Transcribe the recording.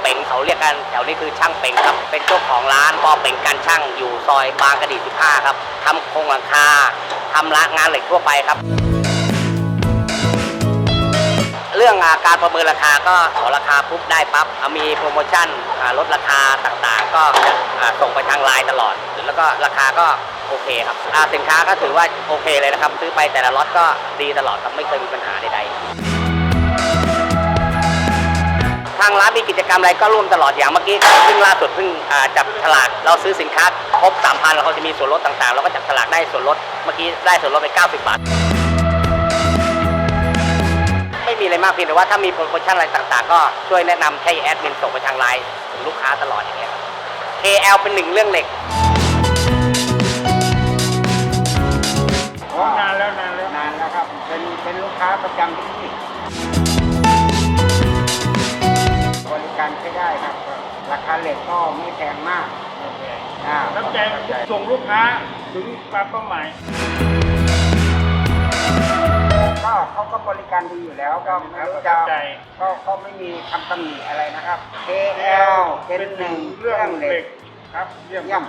เป๋งเขาเรียกกันแถวนี้คือช่างเป๋งครับ เป็นเจ้าของร้านปอเป๋งการช่างอยู่ซอยบางกระดี15ครับทำโครงหลังคาทำร้านงานเหล็กทั่วไปครับ เรื่องอาการประเมินราคาก็ขอราคาปุ๊บได้ปั๊บมีโปรโมชั่นลดราคาต่างๆ ก็ส่งไปทางไลน์ตลอด แล้วก็ราคาก็โอเคครับสินค้าก็ถือว่าโอเคเลยนะครับ ซื้อไปแต่ละล็อตก็ดีตลอดครับไม่เคยมีปัญหาใดๆ ทางร้านมีกิจกรรมอะไรก็ร่วมตลอดอย่างเมื่อกี้เพิ่งล่าสุดเพิ่งจับฉลากเราซื้อสินค้าครบ3,000เราจะมีส่วนลดต่างๆ เราก็จับฉลากได้ส่วนลดเมื่อกี้ได้ส่วนลดไป90บาทไม่มีอะไรมากเพียงแต่ว่าถ้ามีโปรโมชั่นอะไรต่างๆ ก็ช่วยแนะนำให้แอดมินส่งไปทางไลน์ถึงลูกค้าตลอดอย่างเงี้ย KL เป็นหนึ่งเรื่องเหล็กนานแล้วนานแล้วนานแล้วครับ เป็นเป็นลูกค้าประจำที่นี่ ใช้ได้ครับ ราคาเหล็กก็ไม่แพงมากอ่าน้ำใจส่งลูกค้าถึงปลายเป้าหมายก็เขาก็บริการดีอยู่แล้วก็ไม่รู้จะใจก็ก็ไม่มีคำตำหนิอะไรนะครับ KL เป็นหนึ่งเรื่องเหล็กครับเยี่ยมเยี่ยม